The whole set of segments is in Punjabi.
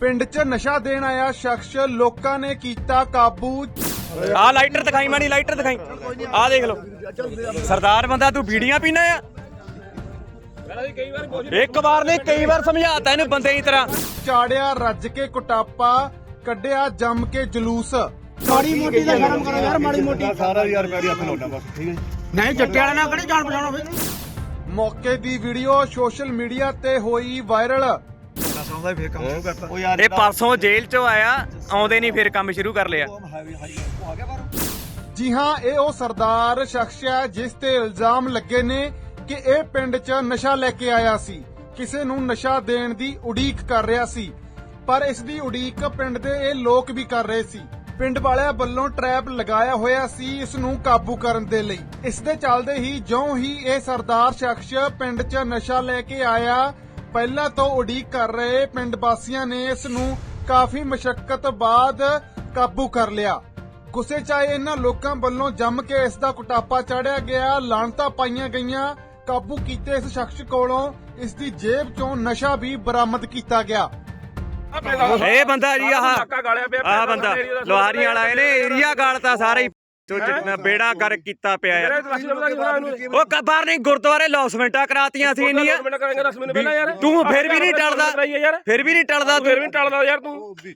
ਪਿੰਡ 'ਚ ਨਸ਼ਾ ਦੇਣ ਆਇਆ ਸ਼ਖਸ ਲੋਕਾਂ ਨੇ ਕੀਤਾ ਕਾਬੂ। ਆ ਲਾਈਟਰ ਦਿਖਾਈ ਮਾਣੀ ਲਾਈਟਰ ਦਿਖਾਈ। ਆ ਦੇਖ ਲਓ। ਸਰਦਾਰ ਬੰਦਾ ਤੂੰ ਬੀੜੀਆਂ ਪੀਣਾ ਆ? ਇੱਕ ਵਾਰ ਨਹੀਂ ਕਈ ਵਾਰ ਸਮਝਾਤਾ ਇਹਨੂੰ ਬੰਦੇ ਦੀ ਤਰ੍ਹਾਂ। ਚਾੜਿਆ ਰੱਜ ਕੇ ਕੁਟਾਪਾ ਕੱਢਿਆ ਜੰਮ ਕੇ ਜਲੂਸ। ਮਾੜੀ ਮੋਟੀ ਦਾ ਸ਼ਰਮ ਕਰੋ ਯਾਰ ਮਾੜੀ ਮੋਟੀ। ਸਾਰਾ ਯਾਰ ਪੈਰੀ ਹੱਥ ਲਾਉਣਾ ਬਸ ਠੀਕ ਹੈ ਨਹੀਂ ਜੱਟੇ ਵਾਲੇ ਨਾਲ ਕਿਹੜੀ ਜਾਣ ਪਛਾਣੋ ਫੇ ਮੌਕੇ ਦੀ ਵੀਡੀਓ ਸੋਸ਼ਲ ਮੀਡੀਆ ਤੇ ਹੋਈ ਵਾਇਰਲ ਨਸ਼ਾ ਦਾ ਫੇਰ ਕੰਮ ਸ਼ੁਰੂ ਕਰਤਾ। ਉਹ ਯਾਰ ਇਹ ਪਰਸੋਂ ਜੇਲ੍ਹ ਚੋਂ ਆਇਆ ਆਉਂਦੇ ਨਹੀਂ ਫਿਰ ਕੰਮ ਸ਼ੁਰੂ ਕਰ ਲਿਆ। ਆ ਗਿਆ ਬਾਹਰ। ਜੀ ਹਾਂ ਇਹ ਉਹ ਸਰਦਾਰ ਸ਼ਖਸ ਹੈ ਜਿਸ ਤੇ ਇਲਜ਼ਾਮ ਲੱਗੇ ਨੇ ਕਿ ਇਹ ਪਿੰਡ 'ਚ ਨਸ਼ਾ ਲੈ ਕੇ ਆਇਆ ਸੀ। ਕਿਸੇ ਨੂੰ ਨਸ਼ਾ ਦੇਣ ਦੀ ਉਡੀਕ ਕਰ ਰਿਹਾ ਸੀ। ਪਰ ਇਸ ਦੀ ਉਡੀਕ ਪਿੰਡ ਦੇ ਇਹ ਲੋਕ ਵੀ ਕਰ ਰਹੇ ਸੀ। ਪਿੰਡ ਵਾਲਿਆਂ ਵੱਲੋਂ ਟਰੈਪ ਲਗਾਇਆ ਹੋਇਆ ਸੀ ਇਸ ਨੂੰ ਕਾਬੂ ਕਰਨ ਦੇ ਲਈ। ਇਸ ਦੇ ਚੱਲਦੇ ਹੀ ਜਿਉਂ ਹੀ ਇਹ ਸਰਦਾਰ ਸ਼ਖਸ ਪਿੰਡ 'ਚ ਨਸ਼ਾ ਲੈ ਕੇ ਆਇਆ ਪਹਿਲਾਂ ਤੋਂ ਉਡੀਕ ਕਰ ਰਹੇ ਪਿੰਡ ਵਾਸੀਆਂ ਨੇ ਇਸ ਨੂੰ ਕਾਫੀ ਮਸ਼ੱਕਤ ਬਾਅਦ ਕਾਬੂ ਕਰ ਲਿਆ। ਗੁੱਸੇ 'ਚ ਆਏ ਇਹਨਾਂ ਲੋਕਾਂ ਵੱਲੋਂ ਜੰਮ ਕੇ ਇਸ ਦਾ ਕੁਟਾਪਾ ਚਾੜਿਆ ਗਿਆ। ਲਾਂਤਾਂ ਪਾਈਆਂ ਗਈਆਂ। ਕਾਬੂ ਕੀਤੇ ਇਸ ਸ਼ਖਸ ਕੋਲੋਂ ਇਸ ਦੀ ਜੇਬ 'ਚੋਂ ਨਸ਼ਾ ਵੀ ਬਰਾਮਦ ਕੀਤਾ ਗਿਆ। ਇਹ ਬੰਦਾ ਜੀ ਆਹ ਆਹ ਬੰਦਾ ਲੋਹਾਰੀ ਵਾਲਾ ਇਹਨੇ ਏਰੀਆ ਗਾਲਤਾ ਸਾਰਾ ਹੀ ਜਿੰਨਾ ਬੇੜਾ ਕਰ ਕੀਤਾ ਪਿਆ ਯਾਰ। ਉਹ ਕ- ਬਾਹਰ ਨਹੀਂ ਗੁਰਦੁਆਰੇ ਲੌਸਮੈਂਟਾਂ ਕਰਾਤੀਆਂ ਸੀ ਇੰਨੀਆਂ। ਤੂੰ ਫਿਰ ਵੀ ਨਹੀਂ ਟਲਦਾ। ਫਿਰ ਵੀ ਨਹੀਂ ਟਲਦਾ ਤੂੰ ਵੀ-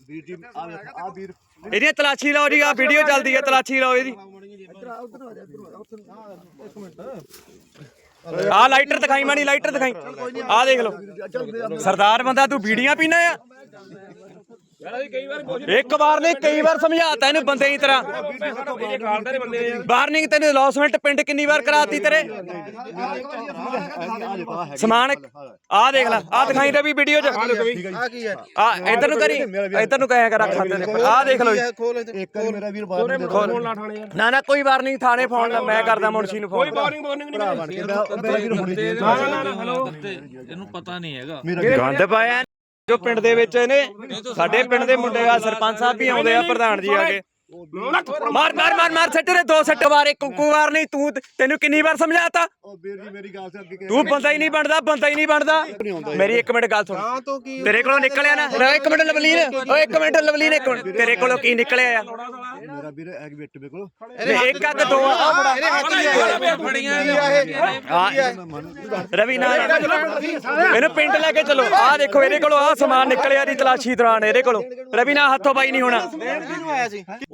ਵੀਰ ਜੀ ਆ ਵੇਖ ਆ ਵੀਰ। ਇਹਦੀ ਤਲਾਸ਼ੀ ਲਓ ਜੀ ਆ ਵੀਡੀਓ ਚੱਲਦੀ ਹੈ ਤਲਾਸ਼ੀ ਲਓ ਇਹਦੀ। ਆ ਲਾਈਟਰ ਦਿਖਾਈ ਮਾਣੀ ਲਾਈਟਰ ਦਿਖਾਈ। ਆ ਦੇਖ ਲਓ। ਸਰਦਾਰ ਬੰਦਾ ਤੂੰ ਬੀੜੀਆਂ ਪੀਣਾ ਆ? ਇੱਕ ਵਾਰ ਨਹੀਂ ਕਈ ਵਾਰ ਸਮਝਾਤਾ ਇਹਨੂੰ ਬੰਦੇ ਦੀ ਤਰ੍ਹਾਂ। ਵਾਰਨਿੰਗ ਤੈਨੂੰ ਲੌਸਮੈਂਟ ਪਿੰਡ ਕਿੰਨੀ ਵਾਰ ਕਰਾਤੀ ਤੇਰੇ? ਸਮਾਨ ਆ ਦੇਖ ਲੈ ਆ ਦਿਖਾਈ ਰਵੀ ਵੀਡੀਓ ਚ। ਆ ਕੀ ਹੈ ਆ ਇਧਰ ਨੂੰ ਕਰੀ ਇਧਰ ਨੂੰ ਕਹਿਆ ਕਰ ਤੇ ਆ ਦੇਖ ਲਓ ਜੀ। ਇੱਕ ਮੇਰਾ ਵੀਰ ਬਾਹਰ ਨੂੰ ਨਾ ਨਾ ਕੋਈ ਵਾਰ ਨਹੀਂ ਥਾਣੇ ਫੋਨ ਲਾ ਮੈਂ ਕਰਦਾ ਮੁਨਸ਼ੀ ਨੂੰ ਫੋਨ। ਭਰਾ ਬਣ ਕੇ ਮੈਂ ਮੇਰਾ ਵੀਰ ਹੁਣੇ ਦੇ ਇਹਨੂੰ ਪਤਾ ਨਹੀਂ ਹੈਗਾ। ਗੰਦ ਪਾਇਆ ਜੋ ਪਿੰਡ ਦੇ ਵਿੱਚ ਇਹਨੇ ਸਾਡੇ ਪਿੰਡ ਦੇ ਮੁੰਡੇ ਆ ਸਰਪੰਚ ਸਾਹਿਬ ਵੀ ਆਉਂਦੇ ਆ ਪ੍ਰਧਾਨ ਜੀ ਆ ਕੇ। ਮਾਰ ਮਾਰ ਮਾਰ ਮਾਰ ਸੱਟ ਰੇ ਦੋ ਸੱਟ ਵਾਰੇ ਕੁੱਕੂ ਵਾਰ ਨਹੀਂ ਤੂੰ ਤੈਨੂੰ ਕਿੰਨੀ ਵਾਰ ਸਮਝਾਤਾ ਉਹ ਵੀਰ ਜੀ ਮੇਰੀ ਗੱਲ ਸੇ ਅੱਗੇ ਕਹਿ- ਤੂੰ ਬੰਦਾ ਹੀ ਨਹੀਂ ਬਣਦਾ ਬੰਦਾ ਹੀ ਨਹੀਂ ਬਣਦਾ ਮੇਰੀ ਇੱਕ ਮਿੰਟ ਗੱਲ ਸੁਣ ਤੇਰੇ ਕੋਲੋਂ ਨਿਕਲਿਆ ਨਾ ਰੇ ਇੱਕ ਮਿੰਟ ਲਵਲੀਨ ਓਏ ਇੱਕ ਮਿੰਟ ਲਵਲੀਨ ਇੱਕ ਮਿੰਟ ਤੇਰੇ ਕੋਲੋਂ ਕੀ ਨਿਕਲਿਆ ਆ ਮੇਰਾ ਵੀਰ ਐਗ ਬਿੱਟ ਮੇਰੇ ਕੋਲ ਇੱਕ ਅੱਗ ਦੋ ਆ ਰਵੀ ਨਾਲ ਇਹਨੂੰ ਪਿੰਡ ਲੈ ਕੇ ਚਲੋ ਆ ਦੇਖੋ ਇਹਦੇ ਕੋਲੋਂ ਆ ਸਮਾਨ ਨਿਕਲਿਆ ਦੀ ਤਲਾਸ਼ੀ ਦੌਰਾਨ ਇਹਦੇ ਕੋਲੋਂ ਰਵੀ ਨਾਲ ਹੱਥੋਂ ਬਾਈ ਨਹੀਂ ਹੋਣਾ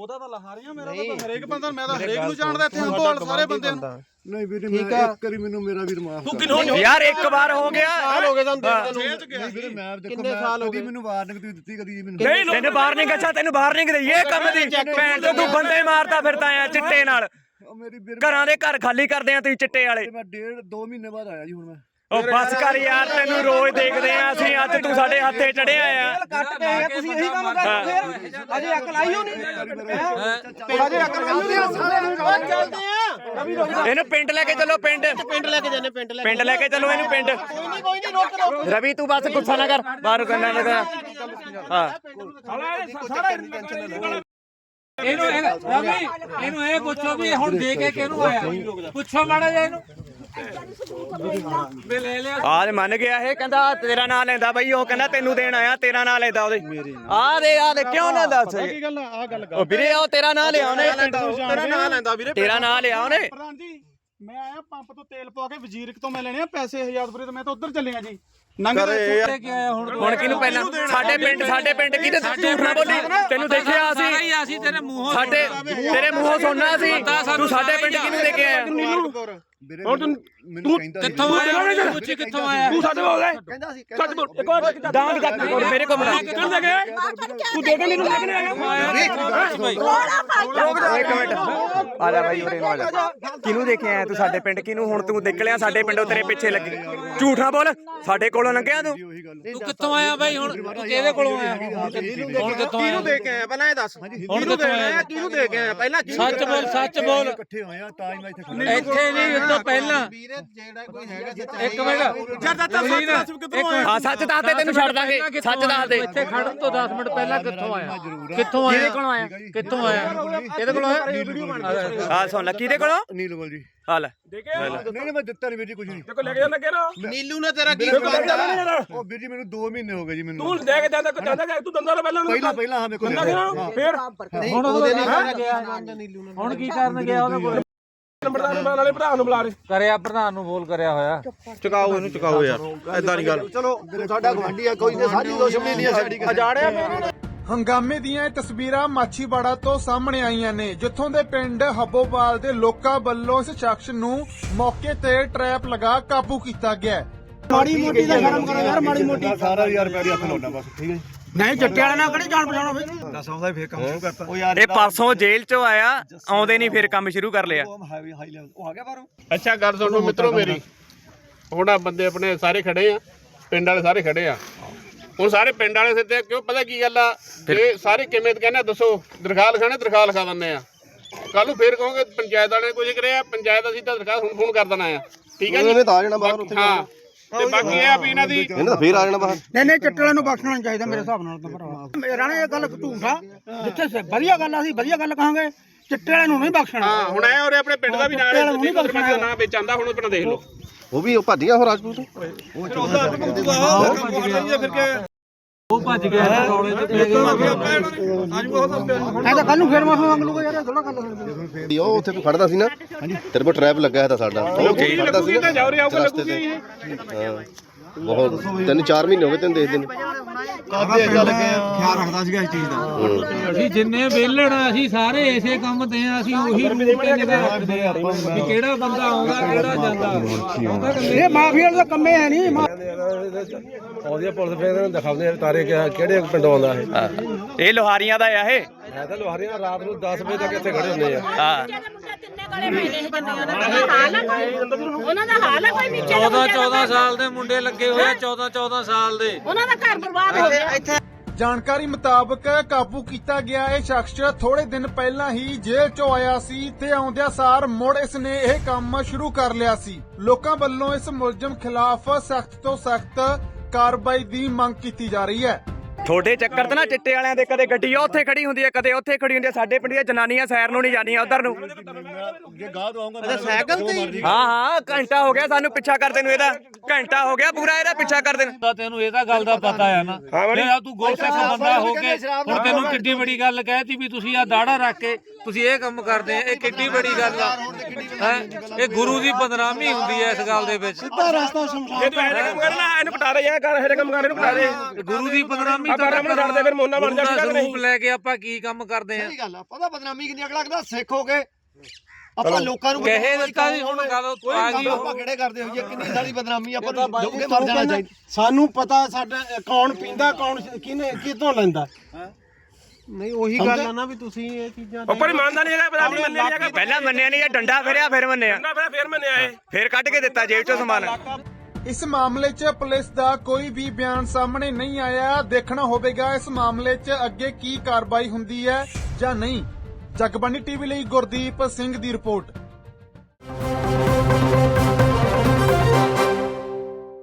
ਉਹਦਾ ਤਾਂ ਲਹਾਰੀਆਂ ਮੇਰਾ ਤਾਂ ਹਰੇਕ ਬੰਦਾ ਮੈਂ ਤਾਂ ਹਰੇਕ ਨੂੰ ਜਾਣਦਾ ਇੱਥੇ ਹੰਬੋਲ ਸਾਰੇ ਬੰਦਿਆਂ ਨੂੰ। ਨਹੀਂ ਵੀਰ ਮੈਂ ਇੱਕ ਵਾਰੀ ਮੈਨੂੰ ਮੇਰਾ ਵੀਰ ਮਾਫ ਕਰ। ਯਾਰ ਇੱਕ ਵਾਰ ਹੋ ਗਿਆ। ਹੋ ਗਏ ਤੁਹਾਨੂੰ 'ਚ ਗਿਆ ਵੀਰੇ ਮੈਂ ਦੇਖੋ ਮੈਂ ਕਦੀ ਮੈਨੂੰ ਵਾਰਨਿੰਗ ਤੁਸੀਂ ਦਿੱਤੀ ਕਦੀ ਮੈਨੂੰ ਤੈਨੂੰ ਵਾਰਨਿੰਗ ਅੱਛਾ ਤੈਨੂੰ ਵਾਰਨਿੰਗ ਦਈ ਇਹ ਕੰਮ ਦੀ। ਭੈਣ ਤੋਂ ਤੂੰ ਬੰਦੇ ਮਾਰਦਾ ਫਿਰਦਾ ਆ ਚਿੱਟੇ ਨਾਲ। ਘਰਾਂ ਦੇ ਘਰ ਖਾਲੀ ਕਰਦੇ ਆ ਤੁਸੀਂ ਚਿੱਟੇ ਵਾਲੇ। ਮੈਂ ਡੇਢ 2 ਮਹੀਨੇ ਬਾਅਦ ਆਇਆ ਜੀ ਹੁਣ ਮੈਂ। ਉਹ ਬਸ ਕਰ ਯਾਰ ਤੈਨੂੰ ਰੋਜ਼ ਦੇਖਦੇ ਆ ਅਸੀਂ ਅੱਜ ਤੂੰ ਸਾਡੇ ਹੱਥੇ ਚੜਿਆ ਆ। ਕੱਟ ਕੇ ਆਏ ਆ, ਤੁਸੀਂ ਇਹੀ ਕੰਮ ਕਰਦੇ ਫਿਰ? ਅਜੇ ਅਕਲ ਆਈ ਹੋਣੀ? ਅਜੇ ਅਕਲ ਆਈ ਹੋਣੀ? ਸਾਰੇ ਨੂੰ ਚੱਲਦੇ ਆ। ਰਵੀ ਰੁਕ ਇਹਨੂੰ ਪਿੰਡ ਲੈ ਕੇ ਚੱਲੋ ਪਿੰਡ। ਪਿੰਡ ਲੈ ਕੇ ਜਾਣੇ ਪਿੰਡ ਲੈ ਪਿੰਡ ਲੈ ਕੇ ਚੱਲੋ ਇਹਨੂੰ ਪਿੰਡ। ਕੋਈ ਨਹੀਂ ਕੋਈ ਨਹੀਂ ਰੋਕ ਰੋਕ ਰਵੀ ਤੂੰ ਬਸ ਗੁੱਸਾ ਨਾ ਕਰ ਬਾਹਰ ਕਰਨਾ ਲੱਗਾ ਹਾਂ। ਇਹਨੂੰ ਇਹ ਰਵੀ ਇਹਨੂੰ ਇਹ ਪੁੱਛੋ ਵੀ ਹੁਣ ਦੇ ਕੇ ਕਿਹਨੂੰ ਆਇਆ? ਪੁੱਛੋ ਮਾੜਾ ਜਿਹਾ ਇਹਨੂੰ। ਲਿਆ ਆਜ ਮੰਨ ਗਿਆ ਇਹ ਕਹਿੰਦਾ ਤੇਰਾ ਨਾਂ ਲੈਂਦਾ ਬਈ ਉਹ ਕਹਿੰਦਾ ਤੈਨੂੰ ਦੇਣ ਆਇਆ ਤੇਰਾ ਨਾਂ ਲੈਂਦਾ ਉਹਦੇ। ਆ ਦੇ ਆ ਦੇ ਕਿਉਂ ਨਾ ਦੱਸ? ਕੀ ਗੱਲ ਆ? ਆਹ ਗੱਲ ਉਹ ਵੀਰੇ ਉਹ ਤੇਰਾ ਨਾਂ ਲਿਆ ਉਹਨੇ। ਤੇਰਾ ਨਾਂ ਲੈਂਦਾ ਵੀਰੇ ਤੇਰਾ ਨਾਂ ਲਿਆ ਉਹਨੇ। ਪ੍ਰਧਾਨ ਜੀ ਮੈਂ ਆਇਆ ਪੰਪ ਤੋਂ ਤੇਲ ਪਵਾ ਕੇ ਵਜ਼ੀਰਕ ਤੋਂ ਮੈਂ ਲੈਣੇ ਆ ਪੈਸੇ ਹਜ਼ਾਰਪੁਰੇ ਤੋਂ ਮੈਂ ਤਾਂ ਉੱਧਰ ਚੱਲਿਆ ਜੀ। ਨੰਗਦੇ ਆਇਆ ਹੁਣ? ਹੁਣ ਕਿਹਨੂੰ ਪਹਿਲਾਂ? ਸਾਡੇ ਪਿੰਡ ਸਾਡੇ ਪਿੰਡ ਕਿਹਨੇ ਝੂਠ ਨਾ ਬੋਲੀ? ਤੈਨੂੰ ਦੇਖਿਆ ਸਾਰਾ ਅਸੀਂ? ਹੀ ਅਸੀਂ ਤੇਰੇ ਮੂੰਹੋਂ ਸਾਡੇ ਤੇਰੇ ਮੂੰਹੋਂ ਸੁਣਨਾ ਸੀ? ਤੂੰ ਸਾਡੇ ਪਿੰਡ ਕਿਹਨੂੰ ਲੈ ਕੇ ਆਇਆ ਵੀਰੇ ਮੈਨੂੰ ਕਹਿੰਦਾ ਸੀ ਕਿੱਥੋਂ ਆਇਆ? ਪੁੱਛ ਕਿੱਥੋਂ ਆਇਆ? ਤੂੰ ਸਾਡੇ ਕਹਿੰਦਾ ਸੀ ਸੱਚ ਬੋਲ ਇੱਕ ਵਾਰ ਡਾਂਗ ਚੱਕ ਕੇ ਮੇਰੇ ਕੋਲ ਬਣਾ ਤੂੰ ਦੇ ਕੇ ਮੈਨੂੰ ਲੱਗਣੇ ਆਇਆ ਇੱਕ ਮਿੰਟ ਆ ਜਾ ਭਾਈ ਉਰੇ ਨੂੰ ਆ ਜਾ। ਕਿਹਨੂੰ ਦੇਖਿਆ ਆਇਆ ਤੂੰ ਸਾਡੇ ਪਿੰਡ? ਕਿਹਨੂੰ ਹੁਣ ਤੂੰ ਨਿਕਲਿਆ ਸਾਡੇ ਪਿੰਡੋਂ ਤੇਰੇ ਪਿੱਛੇ ਲੱਗੇ। ਝੂਠ ਨਾ ਬੋਲ। ਸਾਡੇ ਕੋਲੋਂ ਲੰਘਿਆ ਤੂੰ? ਉਹੀ ਗੱਲ। ਤੂੰ ਕਿੱਥੋਂ ਆਇਆ ਬਾਈ? ਹੁਣ ਤੂੰ ਕਿਹਦੇ ਕੋਲੋਂ ਆਇਆ? ਹੁਣ ਕਿੱਥੋਂ ਆਇਆ? ਦੇ ਕੇ ਆਇਆ? ਪਹਿਲਾਂ ਇਹ ਦੱਸ। ਹੁਣ ਕਿੱਥੋਂ ਆਇਆ? ਕਿਹਨੂੰ ਦੇ ਕੇ ਆਇਆ? ਪਹਿਲਾਂ ਸੱਚ ਬੋਲ ਸੱਚ ਬੋਲ। ਇਕੱਠੇ ਹੋਏ ਆ ਤਾਂ ਹੀ ਮੈਂ ਇੱਥੇ ਖੜਾ ਇੱਥੇ ਨਹੀਂ ਤੋਂ ਪਹਿਲਾਂ ਇੱਕ ਮਿੰਟ। ਜਦ ਤੱਕ ਕਿੱਥੋਂ ਆਇਆ? ਹਾਂ ਸੱਚ ਦੱਸ ਦੇ ਤੈਨੂੰ ਛੱਡ ਦਾਂਗੇ। ਸੱਚ ਦੱਸ ਦੇ ਇੱਥੇ ਖੜਨ ਤੋਂ 10 ਮਿੰਟ ਪਹਿਲਾਂ ਕਿੱਥੋਂ ਆਇਆ? ਕਿੱਥੋਂ ਆਇਆ? ਕਿਹਦੇ ਕੋਲੋਂ ਆਇਆ? ਕਿੱਥੋਂ ਆਇਆ? ਇਹਦੇ ਕੋਲੋਂ ਆਇਆ? ਹਾਂ। ਸੁਣ ਲੈ ਕਿਹਦੇ ਕੋਲੋਂ? ਨੀਲੂਮਲ ਜੀ। ਆ ਲੈ। ਨਹੀਂ ਨਹੀਂ ਮੈਂ ਦਿੱਤਾ ਨਹੀਂ ਵੀਰ ਜੀ ਕੁਝ ਨਹੀਂ ਦੇਖੋ ਲੈ ਕੇ ਜਾਂਦਾ ਕਿਹੜਾ ਨੀਲੂ ਨੇ ਤੇਰਾ ਕੀ ਉਹ ਵੀਰ ਜੀ ਮੈਨੂੰ 2 ਮਹੀਨੇ ਹੋ ਗਏ ਜੀ ਮੈਨੂੰ। ਤੂੰ ਲੈ ਕੇ ਜਾਂਦਾ ਕੋਈ ਜਾਂਦਾ ਕਿ ਤੂੰ ਦੰਦਾ ਪਹਿਲਾਂ ਪਹਿਲਾਂ ਪਹਿਲਾਂ ਹਾਂ ਮੇਰੇ ਕੋਲ ਦੰਦਾ ਫੇਰ। ਹੁਣ ਉਹਦੇ ਨਾਲ ਗਿਆ। ਹੁਣ ਕੀ ਕਰਨ ਗਿਆ ਉਹਦੇ ਕੋਲ ਨੰਬਰਦਾਰ ਨੂੰ ਵਾਲੇ ਭਰਾ ਨੂੰ ਬੁਲਾ ਰਹੇ। ਕਰਿਆ ਪ੍ਰਧਾਨ ਨੂੰ ਬੋਲ ਕਰਿਆ ਹੋਇਆ। ਚੁਕਾਓ ਇਹਨੂੰ ਚੁਕਾਓ ਯਾਰ। ਐਦਾਂ ਨਹੀਂ ਗੱਲ। ਚਲੋ ਸਾਡਾ ਗਵਾਂਢੀ ਆ ਕੋਈ ਨਹੀਂ ਸਾਡੀ ਦੁਸ਼ਮਣੀ ਨਹੀਂ ਆ ਸਾਡੀ ਅਜਾੜਿਆ ਹੰਗਾਮੇ ਦੀਆਂ ਇਹ ਤਸਵੀਰਾਂ ਮਾਛੀਵਾੜਾ ਤੋਂ ਸਾਹਮਣੇ ਆਈਆਂ ਨੇ ਜਿੱਥੋਂ ਦੇ ਪਿੰਡ ਹੱਬੋਵਾਲ ਦੇ ਲੋਕਾਂ ਵੱਲੋਂ ਇਸ ਸ਼ਖਸ ਨੂੰ ਮੌਕੇ ਤੇ ਟਰੈਪ ਲਗਾ ਕਾਬੂ ਕੀਤਾ ਗਿਆ। ਮਾੜੀ ਮੋਟੀ ਦਾ ਸ਼ਰਮ ਕਰੋ ਯਾਰ ਮਾੜੀ ਮੋਟੀ। ਸਾਰਾ ਯਾਰ ਪੈਰੀ ਹੱਥ ਲਾਉਣਾ ਬਸ ਠੀਕ ਹੈ ਜੀ। ਨਹੀਂ ਜੱਟੇ ਵਾਲੇ ਨਾਲ ਕਿਹੜੀ ਜਾਣ ਪਛਾਣੋ ਬਈ ਦੱਸ ਆਉਂਦਾ ਫੇਰ ਕੰਮ ਸ਼ੁਰੂ ਕਰਤਾ। ਉਹ ਯਾਰ ਇਹ ਪਰਸੋਂ ਜੇਲ੍ਹ ਚੋਂ ਆਇਆ ਆਉਂਦੇ ਨਹੀਂ ਫਿਰ ਕੰਮ ਸ਼ੁਰੂ ਕਰ ਲਿਆ। ਹਾਈ ਹਾਈ ਲੈਵਲ ਉਹ ਆ ਗਿਆ ਬਾਹਰੋਂ? ਅੱਛਾ ਗੱਲ ਸੁਣੋ ਮਿੱਤਰੋ ਮੇਰੀ। ਹੁਣ ਆ ਬੰਦੇ ਆਪਣੇ ਸਾਰੇ ਖੜੇ ਆ ਪਿੰਡ ਵਾਲੇ ਸਾਰੇ ਖੜੇ ਆ। ਹੁਣ ਸਾਰੇ ਪਿੰਡ ਵਾਲੇ ਸਿੱਧੇ ਕਿਉਂ ਪਤਾ ਕੀ ਗੱਲ ਆ? ਇਹ ਸਾਰੇ ਕਿਵੇਂ ਕਹਿੰਦੇ ਦੱਸੋ ਦਰਖਾਸਤ ਲਿਖਾਣੇ ਦਰਖਾਸਤ ਲਿਖਾ ਦਿੰਦੇ ਆ। ਕੱਲ ਨੂੰ ਫੇਰ ਕਹੋਗੇ ਪੰਚਾਇਤ ਵਾਲੇ ਕੁਝ ਕਰਿਆ ਪੰਚਾਇਤ ਅਸੀਂ ਤਾਂ ਦਰਖਾਸਤ ਹੁਣ ਫੋਨ ਕਰ ਦੇਣਾ ਆ। ਠੀਕ ਹੈ ਜੀ? ਇਹਨੇ ਤਾਂ ਆ ਜਾਣਾ ਬਾਹਰ ਉੱਥੇ ਹਾਂ। ਤੇ ਬਾਕੀ ਇਹ ਆ ਵੀ ਇਹਨਾਂ ਦੀ ਇਹਨੇ ਤਾਂ ਫੇਰ ਆ ਜਾਣਾ ਬਾਹਰ। ਨਹੀਂ ਨਹੀਂ ਜੱਟੇ ਵਾਲੇ ਨੂੰ ਬਖਸ਼ਣਾ ਨਹੀਂ ਚਾਹੀਦਾ ਮੇਰੇ ਹਿਸਾਬ ਨਾਲ ਤਾਂ ਭਰਾ ਰਾਣੇ ਇਹ ਗੱਲ ਝੂਠ ਆ। ਜਿੱਥੇ ਸੇ ਵਧੀਆ ਗੱਲ ਆ ਅਸੀਂ ਵਧੀਆ ਗੱਲ ਕਹਾਂਗੇ। ਚਿੱਟੇ ਵਾਲੇ ਨੂੰ ਨਹੀਂ ਬਖਸ਼ਣਾ। ਹਾਂ ਹੁਣ ਐ ਔਰੇ ਆਪਣੇ ਪਿੰਡ ਦਾ ਵੀ ਨਾਲ ਹੈ ਸਰਪੰਚ ਦਾ ਨਾਮ ਵਿੱਚ ਆਂਦਾ ਹੁਣ ਆਪਣਾ ਦੇਖ ਲਓ। ਉਹ ਵੀ ਉਹ ਭੱਜ ਗਿਆ ਹੋ ਰਾਜਪੂਤ। ਉਹ ਭੱਜ ਗਿਆ ਰੌਲੇ ਚ ਪੈ ਗਿਆ ਐ ਤਾਂ ਕੱਲ ਨੂੰ ਫੇਰ ਮਾਫੀ ਮੰਗ ਲੂਗਾ ਯਾਰ ਥੋੜਾ ਗੱਲ ਹੋਣੀ ਉਹ ਉੱਥੇ ਕੋਈ ਖੜਦਾ ਸੀ ਨਾ ਤੇਰੇ ਕੋਲ ਟ੍ਰੈਪ ਲੱਗਾ ਹੈ ਤਾਂ ਸਾਡਾ। ਉਹ ਖੜਦਾ ਸੀ ਤਾਂ ਜਾਉਰੇ ਆਊਗਾ ਲੱਗੂਗੀ ਤੇ ਇਹ। ਹਾਂ। ਬਹੁਤ ਤਿੰਨ ਚਾਰ ਮਹੀਨੇ ਹੋ ਗਏ ਤੈਨੂੰ ਦੇਖਦੇ ਨੂੰ। ਕਾਹਦੇ ਚੱਲ ਗਏ ਖਿਆਲ ਰੱਖਦਾ ਸੀਗਾ ਇਸ ਚੀਜ਼ ਦਾ। ਅਸੀਂ ਜਿੰਨੇ ਵੇਲਣ ਅਸੀਂ ਸਾਰੇ ਇਸੇ ਕੰਮ ਤੇ ਆ ਅਸੀਂ ਉਹੀ ਰੂਟ ਤੇ ਨਿਗਾਹ ਰੱਖਦੇ ਆ ਵੀ ਕਿਹੜਾ ਬੰਦਾ ਆਉਂਦਾ ਕਿਹੜਾ ਜਾਂਦਾ। ਆਉਂਦਾ ਕਿ ਇਹ ਮਾਫੀ ਵਾਲੇ ਦਾ ਕੰਮੇ ਹੈ ਨਹੀਂ ਆਉਂਦੀ ਆ ਪੁਲਿਸ ਫੇਰ ਦਿਖਾਉਂਦੇ ਆ ਤਾਰੇ ਕਿ ਕਿਹੜੇ ਪਿੰਡੋਂ ਆਉਂਦਾ ਇਹ? ਇਹ ਲੋਹਾਰੀਆਂ ਦਾ ਆ ਇਹ। ਹੈ ਤਾਂ ਲੋਹਾਰੀਆਂ ਰਾਤ ਨੂੰ 10 ਵਜੇ ਤੱਕ ਇੱਥੇ ਖੜੇ ਹੁੰਦੇ ਆ। ਹਾਂ। ਮੁੰਡੇ ਤਿੰਨੇ ਗਲੇ ਪੈਣੇ ਨੇ ਬੰਦੀਆਂ ਦਾ ਉਹਨਾਂ ਦਾ ਹਾਲ ਆ ਕੋਈ ਉਹਨਾਂ ਦਾ ਹਾਲ ਆ ਕੋਈ ਨੀਚੇ 14 14 ਸਾਲ ਦੇ ਮੁੰਡੇ ਲੱਗੇ ਹੋਏ ਆ 14 14 ਸਾਲ ਦੇ। ਉਹਨਾਂ ਦਾ ਘਰ ਬਰਬਾਦ ਹੋ ਗਿਆ। ਜਾਣਕਾਰੀ ਮੁਤਾਬਕ ਕਾਬੂ ਕੀਤਾ ਗਿਆ ਇਹ ਸ਼ਖਸ ਥੋੜੇ ਦਿਨ ਪਹਿਲਾਂ ਹੀ ਜੇਲ੍ਹ ਚੋਂ ਆਇਆ ਸੀ ਤੇ ਆਉਂਦਿਆਂ ਸਾਰ ਮੁੜ ਇਸ ਨੇ ਇਹ ਕੰਮ ਸ਼ੁਰੂ ਕਰ ਲਿਆ ਸੀ। ਲੋਕਾਂ ਵੱਲੋਂ ਇਸ ਮੁਲਜ਼ਮ ਖਿਲਾਫ ਸਖਤ ਤੋਂ ਸਖਤ ਕਾਰਵਾਈ ਦੀ ਮੰਗ ਕੀਤੀ ਜਾ ਰਹੀ ਹੈ। ਤੁਹਾਡੇ ਚੱਕਰ ਤੇ ਨਾ ਚਿੱਟੇ ਵਾਲਿਆਂ ਦੇ ਕਦੇ ਗੱਡੀ ਉੱਥੇ ਖੜੀ ਹੁੰਦੀ ਹੈ ਕਦੇ ਉੱਥੇ ਖੜੀ ਹੁੰਦੀ ਹੈ ਸਾਡੇ ਪਿੰਡ ਦੀਆਂ ਜਨਾਨੀਆਂ ਸੈਰ ਨੂੰ ਨਹੀਂ ਜਾਂਦੀਆਂ ਉਧਰ ਨੂੰ। ਜੇ ਗਾਹ ਤੋਂ ਆਉਂਗਾ ਸਾਈਕਲ ਤੇ ਹਾਂ ਹਾਂ ਘੰਟਾ ਹੋ ਗਿਆ ਸਾਨੂੰ ਪਿੱਛਾ ਕਰਦੇ ਨੂੰ ਇਹਦਾ। ਘੰਟਾ ਹੋ ਗਿਆ ਪੂਰਾ ਇਹਦਾ ਪਿੱਛਾ ਕਰਦੇ ਨੂੰ ਤਾਂ ਤੈਨੂੰ ਇਹਦਾ ਗੱਲ ਦਾ ਪਤਾ ਆ ਨਾ। ਜੇ ਆ ਤੂੰ ਗੁਰਸਿੱਖ ਬੰਦਾ ਹੋ ਕੇ ਹੁਣ ਤੈਨੂੰ ਕਿੱਡੀ ਬੜੀ ਗੱਲ ਕਹਿਤੀ ਵੀ ਤੁਸੀਂ ਆ ਦਾੜਾ ਰੱਖ ਕੇ ਤੁਸੀਂ ਇਹ ਕੰਮ ਕਰਦੇ ਆ ਇਹ ਕਿੱਡੀ ਬੜੀ ਗੱਲ ਆ। ਹੈ? ਇਹ ਗੁਰੂ ਦੀ ਬਦਨਾਮੀ ਹੁੰਦੀ ਹੈ ਇਸ ਗੱਲ ਦੇ ਵਿੱਚ। ਜੇ ਤੂੰ ਇਹ ਕੰਮ ਕਰਨਾ ਇਹਨੂੰ ਕਟਾ ਦੇ ਯਾਰ ਕਰ ਇਹ ਕੰਮ ਕਰ ਇਹਨੂੰ ਕਟਾ ਦੇ। ਗੁਰੂ ਦੀ ਬਦਨਾਮੀ ਆਪਾਂ ਰਮਨ ਛੱਡ ਦੇ ਫਿਰ ਮੋਨਾ ਬਣ ਜਾ ਗੁਰੂ ਦਾ ਹੈ ਕਿ ਨਹੀਂ? ਸਰੂਪ ਲੈ ਕੇ ਆਪਾਂ ਕੀ ਕੰਮ ਕਰਦੇ ਆ? ਗੱਲ ਆ ਪਤਾ ਬਦਨਾਮੀ ਕਿੰਨੀ ਅਗਲਾ ਕਹਿੰਦਾ ਸਿੱਖ ਹੋ ਗਏ ਆਪਾਂ ਲੋਕਾਂ ਨੂੰ ਕਹੇ ਦਿੱਤਾ ਸੀ ਹੁਣ ਗੱਲ ਆ ਗਈ। ਉਹ ਆਪਾਂ ਕਿਹੜੇ ਕਰਦੇ ਹੋਈਏ? ਕਿੰਨੀ ਸਾਰੀ ਬਦਨਾਮੀ ਆਪਾਂ ਨੂੰ ਜੋਗੇ ਮਰ ਜਾਣਾ ਚਾਹੀਦਾ। ਸਾਨੂੰ ਪਤਾ ਸਾਡਾ ਕੌਣ ਪੀਂਦਾ ਕੌਣ ਕਿਨੇ ਕਿਤੋਂ ਲੈਂਦਾ? ਨਹੀਂ ਉਹੀ ਗੱਲ ਆ ਨਾ ਵੀ ਤੁਸੀਂ ਇਹ ਚੀਜ਼ਾਂ ਉੱਪਰ ਇਮਾਨਦਾ ਨਹੀਂ ਹੈਗਾ ਨਹੀਂ ਮੰਨਿਆ ਨਹੀਂ ਹੈਗਾ। ਪਹਿਲਾਂ ਮੰਨਿਆ ਨਹੀਂ ਇਹ ਡੰਡਾ ਫਿਰਿਆ ਫਿਰ ਮੰਨਿਆ। ਨਾ ਫਿਰ ਫੇਰ ਮੰਨਿਆ ਇਹ। ਫਿਰ ਕੱਢ ਕੇ ਦਿੱਤਾ ਜੇਬ ਚੋਂ ਸਮਾਨ। ਇਸ ਮਾਮਲੇ 'ਚ ਪੁਲਿਸ ਦਾ ਕੋਈ ਵੀ ਬਿਆਨ ਸਾਹਮਣੇ ਨਹੀਂ ਆਇਆ। ਦੇਖਣਾ ਹੋਵੇਗਾ ਇਸ ਮਾਮਲੇ 'ਚ ਅੱਗੇ ਕੀ ਕਾਰਵਾਈ ਹੁੰਦੀ ਹੈ ਜਾਂ ਨਹੀਂ। ਜਗਬਾਨੀ ਟੀਵੀ ਲਈ ਗੁਰਦੀਪ ਸਿੰਘ ਦੀ ਰਿਪੋਰਟ।